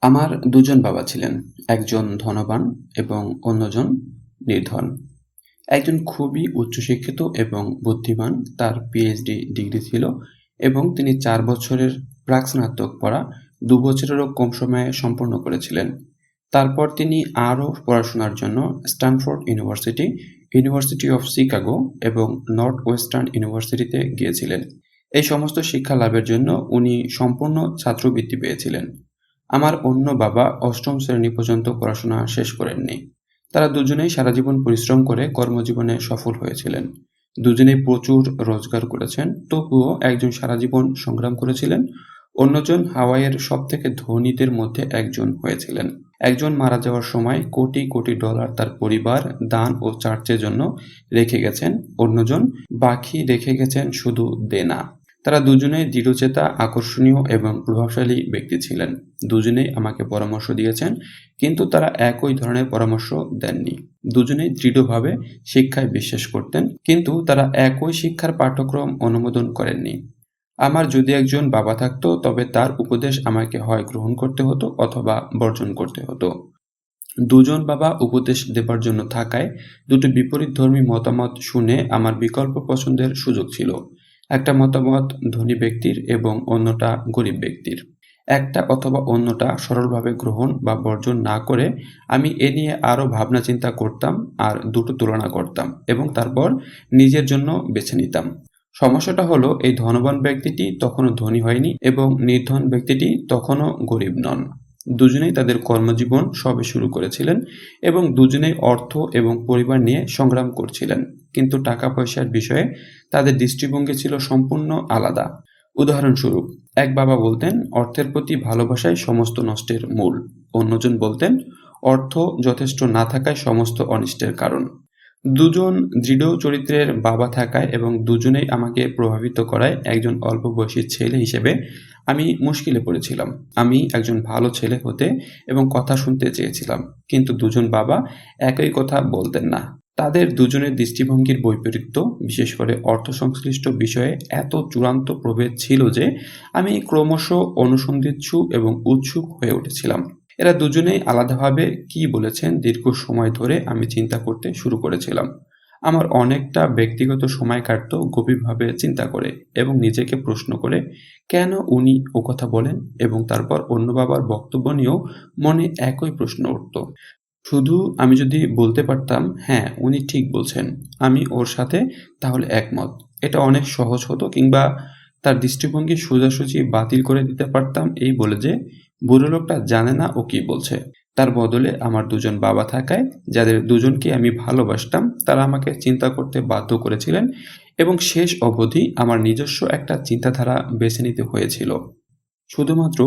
আমার দুজন বাবা ছিলেন, একজন ধনবান এবং অন্যজন নির্ধন। একজন খুবই উচ্চশিক্ষিত এবং বুদ্ধিমান, তার পিএইচডি ডিগ্রি ছিল এবং তিনি চার বছরের প্রাক-স্নাতক পড়া দু বছরেরও কম সময়ে সম্পন্ন করেছিলেন। তারপর তিনি আরও পড়াশোনার জন্য Stanford University, University of Chicago এবং নর্থ ওয়েস্টার্ন ইউনিভার্সিটিতে গিয়েছিলেন। এই সমস্ত শিক্ষা লাভের জন্য উনি সম্পূর্ণ ছাত্রবৃত্তি পেয়েছিলেন। আমার অন্য বাবা অষ্টম শ্রেণি পর্যন্ত পড়াশোনা শেষ করেননি। তারা দুজনেই সারাজীবন পরিশ্রম করে কর্মজীবনে সফল হয়েছিলেন। দুজনেই প্রচুর রোজগার করেছেন, তবুও একজন সারাজীবন সংগ্রাম করেছিলেন, অন্যজন হাওয়াইয়ের সব থেকে ধনীদের মধ্যে একজন হয়েছিলেন। একজন মারা যাওয়ার সময় কোটি কোটি ডলার তার পরিবার, দান ও চার্চের জন্য রেখে গেছেন, অন্যজন বাকি রেখে গেছেন শুধু দেনা। তারা দুজনেই দৃঢ়চেতা, আকর্ষণীয় এবং প্রভাবশালী ব্যক্তি ছিলেন। দুজনেই আমাকে পরামর্শ দিয়েছেন, কিন্তু তারা একই ধরনের পরামর্শ দেননি। দুজনেই দৃঢ়ভাবে শিক্ষায় বিশ্বাস করতেন, কিন্তু তারা একই শিক্ষার পাঠ্যক্রম অনুমোদন করেননি। আমার যদি একজন বাবা থাকত, তবে তার উপদেশ আমাকে হয় গ্রহণ করতে হতো অথবা বর্জন করতে হতো। দুজন বাবা উপদেশ দেবার জন্য থাকায় দুটো বিপরীতধর্মী মতামত শুনে আমার বিকল্প পছন্দের সুযোগ ছিল। একটা মতামত ধনী ব্যক্তির এবং অন্যটা গরিব ব্যক্তির। একটা অথবা অন্যটা সরলভাবে গ্রহণ বা বর্জন না করে আমি এ নিয়ে আরও ভাবনা চিন্তা করতাম আর দুটো তুলনা করতাম এবং তারপর নিজের জন্য বেছে নিতাম। সমস্যাটা হলো, এই ধনবান ব্যক্তিটি তখনও ধনী হয়নি এবং নির্ধন ব্যক্তিটি তখনও গরিব নন। দুজনেই তাদের কর্মজীবন সবে শুরু করেছিলেন এবং দুজনেই অর্থ এবং পরিবার নিয়ে সংগ্রাম করছিলেন, কিন্তু টাকা পয়সার বিষয়ে তাদের দৃষ্টিভঙ্গি ছিল সম্পূর্ণ আলাদা। উদাহরণস্বরূপ, এক বাবা বলতেন, অর্থের প্রতি ভালোবাসাই সমস্ত নষ্টের মূল, অন্যজন বলতেন, অর্থ যথেষ্ট না থাকায় সমস্ত অনিষ্টের কারণ। দুজন দৃঢ় চরিত্রের বাবা থাকায় এবং দুজনেই আমাকে প্রভাবিত করায় একজন অল্প বয়সী ছেলে হিসেবে আমি মুশকিলে পড়েছিলাম। আমি একজন ভালো ছেলে হতে এবং কথা শুনতে চেয়েছিলাম, কিন্তু দুজন বাবা একই কথা বলতেন না। তাদের দুজনের দৃষ্টিভঙ্গির বৈপরীত্য, বিশেষ করে অর্থ সংশ্লিষ্ট বিষয়ে এত চূড়ান্ত প্রভেদ ছিল যে আমি ক্রমশ অনুসন্ধিৎসু এবং উৎসুক হয়ে উঠেছিলাম। এরা দুজনেই আলাদাভাবে কী বলেছেন দীর্ঘ সময় ধরে আমি চিন্তা করতে শুরু করেছিলাম। আমার অনেকটা ব্যক্তিগত সময় কাটত গভীরভাবে চিন্তা করে এবং নিজেকে প্রশ্ন করে, কেন উনি ও কথা বলেন এবং তারপর অন্য বাবার বক্তব্য নিয়েও মনে একই প্রশ্ন উঠত। শুধু আমি যদি বলতে পারতাম, হ্যাঁ, উনি ঠিক বলছেন, আমি ওর সাথে তাহলে একমত, এটা অনেক সহজ হতো কিংবা তার দৃষ্টিভঙ্গি সোজাসুজি বাতিল করে দিতে পারতাম এই বলে যে, বুড়ো লোকটা জানে না ও কী বলছে। তার বদলে আমার দুজন বাবা থাকায়, যাদের দুজনকে আমি ভালোবাসতাম, তারা আমাকে চিন্তা করতে বাধ্য করেছিলেন এবং শেষ অবধি আমার নিজস্ব একটা চিন্তাধারা বেছে নিতে হয়েছিল। শুধুমাত্র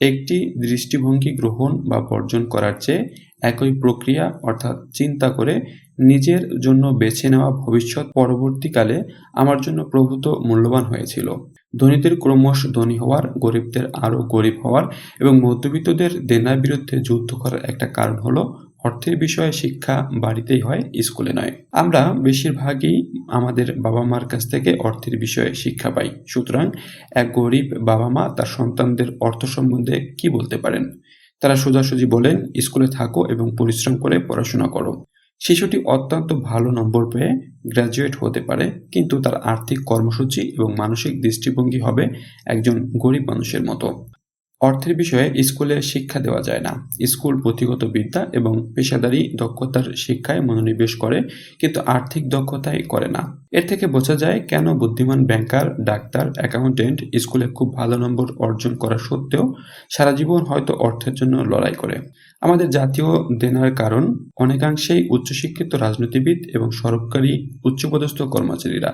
একটি দৃষ্টিভঙ্গি গ্রহণ বা বর্জন করার চেয়ে একই প্রক্রিয়া অর্থাৎ চিন্তা করে নিজের জন্য বেছে নেওয়া ভবিষ্যৎ পরবর্তীকালে আমার জন্য প্রভূত মূল্যবান হয়েছিল। ধনীদের ক্রমশ ধনী হওয়ার, গরিবদের আরও গরিব হওয়ার এবং মধ্যবিত্তদের দেনার বিরুদ্ধে যুদ্ধ করার একটা কারণ হলো অর্থের বিষয়ে শিক্ষা বাড়িতেই হয়, স্কুলে নয়। আমরা বেশিরভাগই আমাদের বাবা-মার কাছ থেকে অর্থের বিষয়ে শিক্ষা পাই। সুতরাং এক গরিব বাবা-মা তার সন্তানদের অর্থ সম্বন্ধে কি বলতে পারেন? তারা সোজাসুজি বলেন, স্কুলে থাকো এবং পরিশ্রম করে পড়াশোনা করো। শিশুটি অত্যন্ত ভালো নম্বর পেয়ে গ্র্যাজুয়েট হতে পারে, কিন্তু তার আর্থিক কর্মসূচি এবং মানসিক দৃষ্টিভঙ্গি হবে একজন গরিব মানুষের মতো। অর্থের বিষয়ে স্কুলে শিক্ষা দেওয়া যায় না। স্কুল পুঁথিগত বিদ্যা এবং পেশাদারি দক্ষতার শিক্ষায় মনোনিবেশ করে, কিন্তু আর্থিক দক্ষতাই করে না। এর থেকে বোঝা যায় কেন বুদ্ধিমান ব্যাংকার, ডাক্তার, অ্যাকাউন্টেন্ট স্কুলে খুব ভালো নম্বর অর্জন করা সত্ত্বেও সারা জীবন হয়তো অর্থের জন্য লড়াই করে। আমাদের জাতীয় দেনার কারণ অনেকাংশেই উচ্চশিক্ষিত রাজনীতিবিদ এবং সরকারি উচ্চপদস্থ কর্মচারীরা,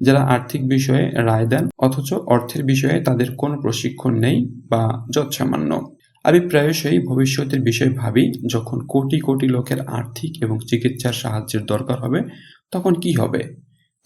যারা আর্থিক বিষয়ে রায় দেন অথচ অর্থের বিষয়ে তাদের কোনো প্রশিক্ষণ নেই বা যৎসামান্য। আমি প্রায়শই ভবিষ্যতের বিষয়ে ভাবি, যখন কোটি কোটি লোকের আর্থিক এবং চিকিৎসার সাহায্যের দরকার হবে, তখন কী হবে?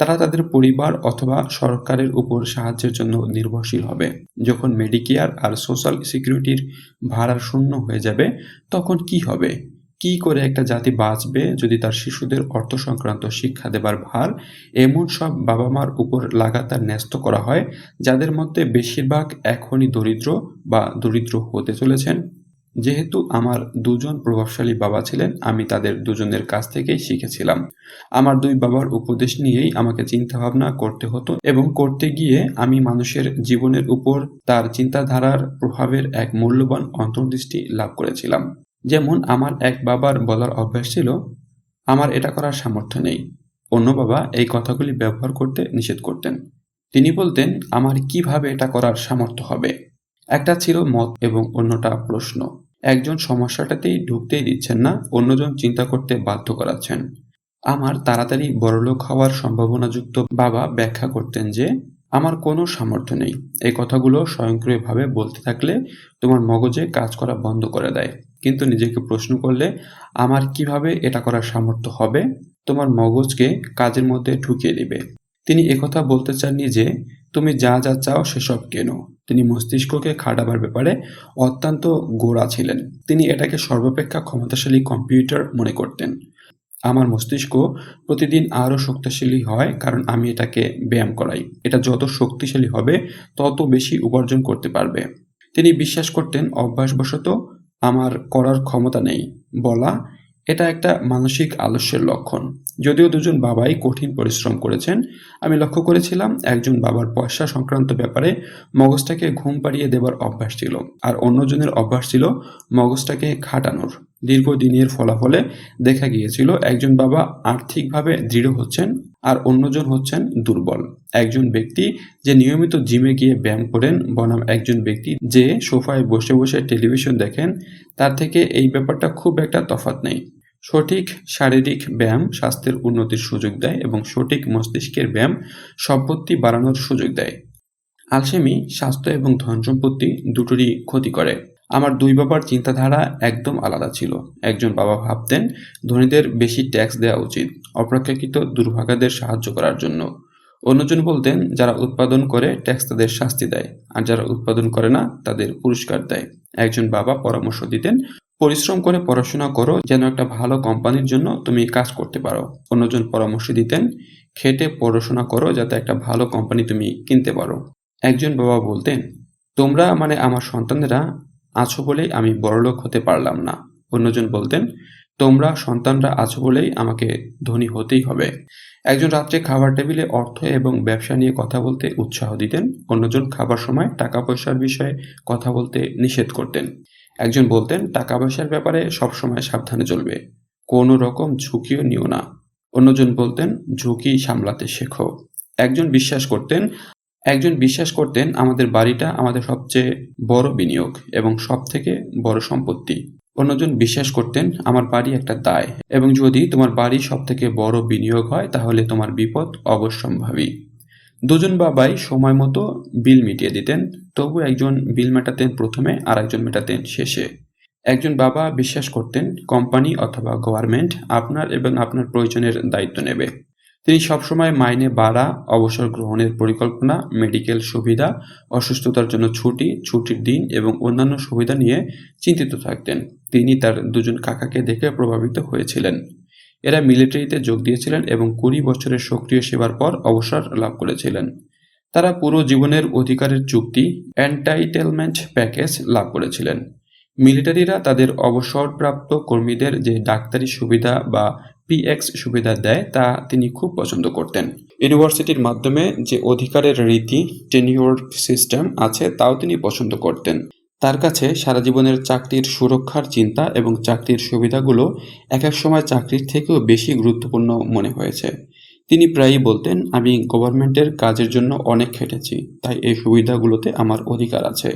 তারা তাদের পরিবার অথবা সরকারের উপর সাহায্যের জন্য নির্ভরশীল হবে। যখন মেডিকেয়ার আর সোশ্যাল সিকিউরিটির ভাড়া শূন্য হয়ে যাবে, তখন কী হবে? কী করে একটা জাতি বাঁচবে যদি তার শিশুদের অর্থ সংক্রান্ত শিক্ষা দেবার ভার এমন সব বাবা-মার উপর লাগাতার ন্যস্ত করা হয়, যাদের মধ্যে বেশিরভাগ এখনই দরিদ্র বা দরিদ্র হতে চলেছেন? যেহেতু আমার দুজন প্রভাবশালী বাবা ছিলেন, আমি তাদের দুজনের কাছ থেকেই শিখেছিলাম। আমার দুই বাবার উপদেশ নিয়েই আমাকে চিন্তাভাবনা করতে হতো এবং করতে গিয়ে আমি মানুষের জীবনের উপর তার চিন্তাধারার প্রভাবের এক মূল্যবান অন্তর্দৃষ্টি লাভ করেছিলাম। যেমন আমার এক বাবার বলার অভ্যাস ছিল, আমার এটা করার সামর্থ্য নেই। অন্য বাবা এই কথাগুলি ব্যবহার করতে নিষেধ করতেন। তিনি বলতেন, আমার কীভাবে এটা করার সামর্থ্য হবে? একটা ছিল মত এবং অন্যটা প্রশ্ন। একজন সমস্যাটাতেই ঢুকতেই দিচ্ছেন না, অন্যজন চিন্তা করতে বাধ্য করাচ্ছেন। আমার তাড়াতাড়ি বড়লোক হওয়ার সম্ভাবনাযুক্ত বাবা ব্যাখ্যা করতেন যে, আমার কোনো সামর্থ্য নেই। এই কথাগুলো স্বয়ংক্রিয়ভাবে বলতে থাকলে তোমার মগজে কাজ করা বন্ধ করে দেয়। কিন্তু নিজেকে প্রশ্ন করলে, আমার কীভাবে এটা করার সামর্থ্য হবে? তোমার মগজকে কাজের মধ্যে ঢুকিয়ে দিবে। তিনি একথা বলতে চাননি যে, তুমি যা যা চাও সেসব কেনো। তিনি মস্তিষ্ককে খাটাবার ব্যাপারে অত্যন্ত গোড়া ছিলেন। তিনি এটাকে সর্বাপেক্ষা ক্ষমতাশালী কম্পিউটার মনে করতেন। আমার মস্তিষ্ক প্রতিদিন আরও শক্তিশালী হয় কারণ আমি এটাকে ব্যায়াম করাই। এটা যত শক্তিশালী হবে, তত বেশি উপার্জন করতে পারবে। তিনি বিশ্বাস করতেন, অভ্যাসবশত আমার করার ক্ষমতা নেই। বলা এটা একটা মানসিক আলস্যের লক্ষণ। যদিও দুজন বাবাই কঠিন পরিশ্রম করেছেন, আমি লক্ষ্য করেছিলাম একজন বাবার পয়সা সংক্রান্ত ব্যাপারে মগজটাকে ঘুম পাড়িয়ে দেবার অভ্যাস ছিল, আর অন্যজনের অভ্যাস ছিল মগজটাকে খাটানোর। দীর্ঘদিনের ফলাফলে দেখা গিয়েছিল, একজন বাবা আর্থিকভাবে দৃঢ় হচ্ছেন আর অন্যজন হচ্ছেন দুর্বল। একজন ব্যক্তি যে নিয়মিত জিমে গিয়ে ব্যায়াম করেন, বনাম একজন ব্যক্তি যে সোফায় বসে বসে টেলিভিশন দেখেন, তার থেকে এই ব্যাপারটা খুব একটা তফাৎ নেই। সঠিক শারীরিক ব্যায়াম স্বাস্থ্যের উন্নতির সুযোগ দেয় এবং সঠিক মস্তিষ্কের ব্যায়াম সম্পত্তি বাড়ানোর সুযোগ দেয়। আলসেমি, স্বাস্থ্য এবং ধন সম্পত্তি দুটোরই ক্ষতি করে। আমার দুই বাবার চিন্তাধারা একদম আলাদা ছিল। একজন বাবা ভাবতেন, ধনীদের বেশি ট্যাক্স দেওয়া উচিত অপ্রাকৃত দুর্ভাগাদের সাহায্য করার জন্য। অন্যজন বলতেন, যারা উৎপাদন করে ট্যাক্স তাদের শাস্তি দেয়, আর যারা উৎপাদন করে না, তাদের পুরস্কার দেয়। একজন বাবা পরামর্শ দিতেন, পরিশ্রম করে পড়াশোনা করো, যেন একটা ভালো কোম্পানির জন্য তুমি কাজ করতে পারো। অন্যজন পরামর্শ দিতেন, খেটে পড়াশোনা করো, যাতে একটা ভালো কোম্পানি তুমি কিনতে পারো। একজন বাবা বলতেন, তোমরা মানে আমার সন্তানেরা আছো বলেই আমি বড়লোক হতে পারলাম না। অন্যজন বলতেন, তোমরা সন্তানরা আছো বলেই আমাকে ধনী হতেই হবে। একজন রাত্রে খাবার টেবিলে অর্থ এবং ব্যবসা নিয়ে কথা বলতে উৎসাহ দিতেন। অন্যজন খাবার সময় টাকা পয়সার বিষয়ে কথা বলতে নিষেধ করতেন। একজন বলতেন টাকা পয়সার ব্যাপারে সবসময় সাবধানে চলবে। কোনো রকম ঝুঁকিও নিও না। অন্যজন বলতেন, ঝুঁকি সামলাতে শেখো। একজন বিশ্বাস করতেন একজন বিশ্বাস করতেন আমাদের বাড়িটা আমাদের সবচেয়ে বড় বিনিয়োগ এবং সব থেকে বড় সম্পত্তি। অন্যজন বিশ্বাস করতেন, আমার বাড়ি একটা দায় এবং যদি তোমার বাড়ি সব থেকে বড় বিনিয়োগ হয়, তাহলে তোমার বিপদ অবশ্যম্ভাবী। দুজন বাবাই সময় মতো বিল মিটিয়ে দিতেন, তবু একজন বিল মেটাতেন প্রথমে আর একজন মেটাতেন শেষে। একজন বাবা বিশ্বাস করতেন, কোম্পানি অথবা গভর্নমেন্ট আপনার এবং আপনার প্রয়োজনের দায়িত্ব নেবে। তিনি সবসময় মাইনে বাড়া, অবসর গ্রহণের পরিকল্পনা, মেডিকেল সুবিধা, অসুস্থতার জন্য ছুটি, ছুটির দিন এবং অন্যান্য সুবিধা নিয়ে চিন্তিত থাকতেন। তিনি তার দুজন কাকাকে দেখে প্রভাবিত হয়েছিলেন। এরা মিলিটারিতে যোগ দিয়েছিলেন এবং কুড়ি বছরের সক্রিয় সেবার পর অবসর লাভ করেছিলেন। তারা পুরো জীবনের অধিকারের চুক্তি এন্টাইটেলমেন্ট প্যাকেজ লাভ করেছিলেন। মিলিটারিরা তাদের অবসরপ্রাপ্ত কর্মীদের যে ডাক্তারি সুবিধা বা পিএক্স সুবিধা দেয় তা তিনি খুব পছন্দ করতেন। ইউনিভার্সিটির মাধ্যমে যে অধিকারের রীতি টেনিওর সিস্টেম আছে, তাও তিনি পছন্দ করতেন। তার কাছে সারা জীবনের চাকরির সুরক্ষার চিন্তা এবং চাকরির সুবিধাগুলো এক এক সময় চাকরির থেকেও বেশি গুরুত্বপূর্ণ মনে হয়েছে। তিনি প্রায়ই বলতেন, আমি গভর্নমেন্টের কাজের জন্য অনেক খেটেছি, তাই এই সুবিধাগুলোতে আমার অধিকার আছে।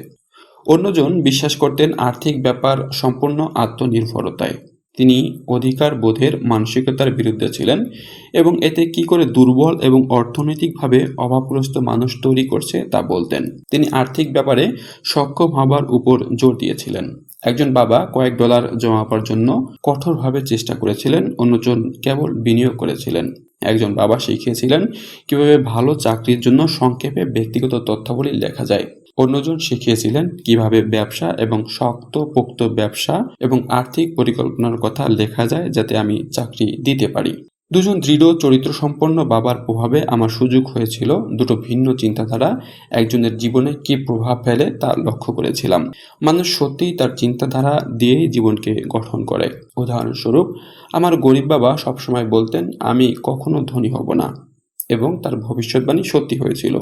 অন্যজন বিশ্বাস করতেন, আর্থিক ব্যাপার সম্পূর্ণ আত্মনির্ভরতায়। তিনি অধিকার বোধের মানসিকতার বিরুদ্ধে ছিলেন এবং এতে কি করে দুর্বল এবং অর্থনৈতিকভাবে অভাবগ্রস্ত মানুষ তৈরি করছে তা বলতেন। তিনি আর্থিক ব্যাপারে সক্ষম হবার উপর জোর দিয়েছিলেন। একজন বাবা কয়েক ডলার জমাবার জন্য কঠোরভাবে চেষ্টা করেছিলেন, অন্যজন কেবল বিনিয়োগ করেছিলেন। একজন বাবা শিখিয়েছিলেন কীভাবে ভালো চাকরির জন্য সংক্ষেপে ব্যক্তিগত তথ্যাবলী লেখা যায়। অন্যজন শিখিয়েছিলেন কীভাবে ব্যবসা এবং শক্ত পোক্ত ব্যবসা এবং আর্থিক পরিকল্পনার কথা লেখা যায় যাতে আমি চাকরি দিতে পারি। দুজন দৃঢ় চরিত্র সম্পন্ন বাবার প্রভাবে আমার সুযোগ হয়েছিল দুটো ভিন্ন চিন্তাধারা, একজনের জীবনে কী প্রভাব ফেলে তা লক্ষ্য করেছিলাম। মানুষ সত্যিই তার চিন্তাধারা দিয়েই জীবনকে গঠন করে। উদাহরণস্বরূপ, আমার গরিব বাবা সবসময় বলতেন, আমি কখনো ধনী হব না। এবং তার ভবিষ্যৎবাণী সত্যি হয়েছিল।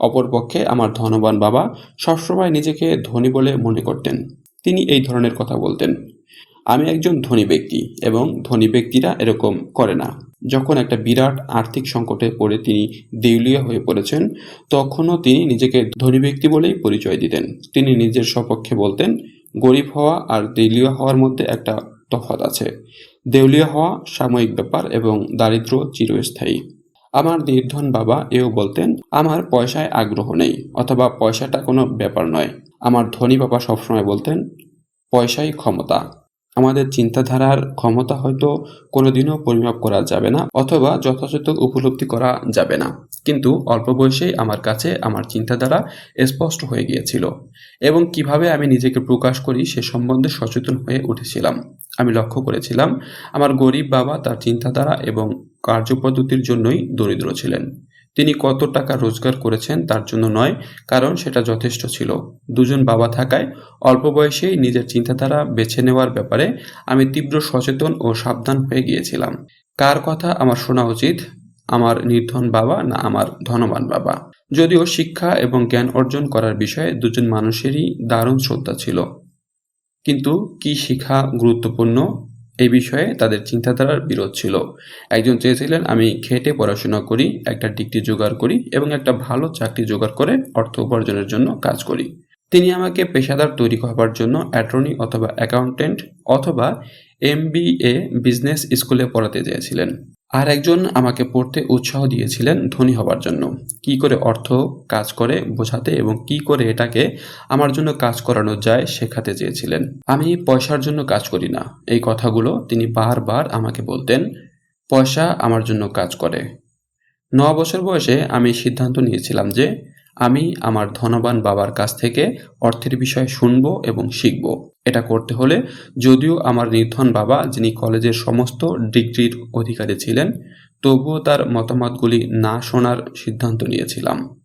অপরপক্ষে আমার ধনবান বাবা সবসময় নিজেকে ধনী বলে মনে করতেন। তিনি এই ধরনের কথা বলতেন, আমি একজন ধনী ব্যক্তি এবং ধনী ব্যক্তিরা এরকম করে না। যখন একটা বিরাট আর্থিক সংকটে পড়ে তিনি দেউলিয়া হয়ে পড়েছেন, তখনও তিনি নিজেকে ধনী ব্যক্তি বলেই পরিচয় দিতেন। তিনি নিজের সপক্ষে বলতেন, গরিব হওয়া আর দেউলিয়া হওয়ার মধ্যে একটা তফাৎ আছে। দেউলিয়া হওয়া সাময়িক ব্যাপার এবং দারিদ্র চিরস্থায়ী। আমার নির্ধন বাবা এও বলতেন, আমার পয়সায় আগ্রহ নেই, অথবা পয়সাটা কোনো ব্যাপার নয়। আমার ধনী বাবা সবসময় বলতেন, পয়সাই ক্ষমতা। আমাদের চিন্তাধারার ক্ষমতা হয়তো কোনোদিনও পরিমাপ করা যাবে না, অথবা যথাযথ উপলব্ধি করা যাবে না। কিন্তু অল্প বয়সেই আমার কাছে আমার চিন্তাধারা স্পষ্ট হয়ে গিয়েছিল এবং কীভাবে আমি নিজেকে প্রকাশ করি সে সম্বন্ধে সচেতন হয়ে উঠেছিলাম। আমি লক্ষ্য করেছিলাম, আমার গরিব বাবা তার চিন্তাধারা এবং কার্যপদ্ধতির জন্যই দরিদ্র ছিলেন। তিনি কত টাকা রোজগার করেছেন তার জন্য নয়, কারণ সেটা যথেষ্ট ছিল। দুজন বাবা থাকায় অল্প বয়সেই নিজের চিন্তাধারা বেছে নেওয়ার ব্যাপারে আমি তীব্র সচেতন ও সাবধান হয়ে গিয়েছিলাম। কার কথা আমার শোনা উচিত? আমার নির্ধন বাবা না আমার ধনবান বাবা? যদিও শিক্ষা এবং জ্ঞান অর্জন করার বিষয়ে দুজন মানুষেরই দারুণ শ্রদ্ধা ছিল। কিন্তু কি শিক্ষা গুরুত্বপূর্ণ? এই বিষয়ে তাদের চিন্তাধারার বিরোধ ছিল। একজন চেয়েছিলেন, আমি খেটে পড়াশোনা করি, একটা ডিগ্রি জোগাড় করি এবং একটা ভালো চাকরি জোগাড় করে অর্থ উপার্জনের জন্য কাজ করি। তিনি আমাকে পেশাদার তৈরি হবার জন্য অ্যাটর্নি অথবা অ্যাকাউন্টেন্ট অথবা এমবিএ বিজনেস স্কুলে পড়াতে চেয়েছিলেন। আর একজন আমাকে পড়তে উৎসাহ দিয়েছিলেন ধনী হবার জন্য। কি করে অর্থ কাজ করে বোঝাতে এবং কি করে এটাকে আমার জন্য কাজ করানো যায় শেখাতে চেয়েছিলেন। আমি পয়সার জন্য কাজ করি না। এই কথাগুলো তিনি বারবার আমাকে বলতেন, পয়সা আমার জন্য কাজ করে। ন বছর বয়সে আমি সিদ্ধান্ত নিয়েছিলাম যে আমি আমার ধনবান বাবার কাছ থেকে অর্থের বিষয়ে শুনব এবং শিখব। এটা করতে হলে যদিও আমার নির্ধন বাবা, যিনি কলেজের সমস্ত ডিগ্রির অধিকারী ছিলেন, তবুও তার মতামতগুলি না শোনার সিদ্ধান্ত নিয়েছিলাম।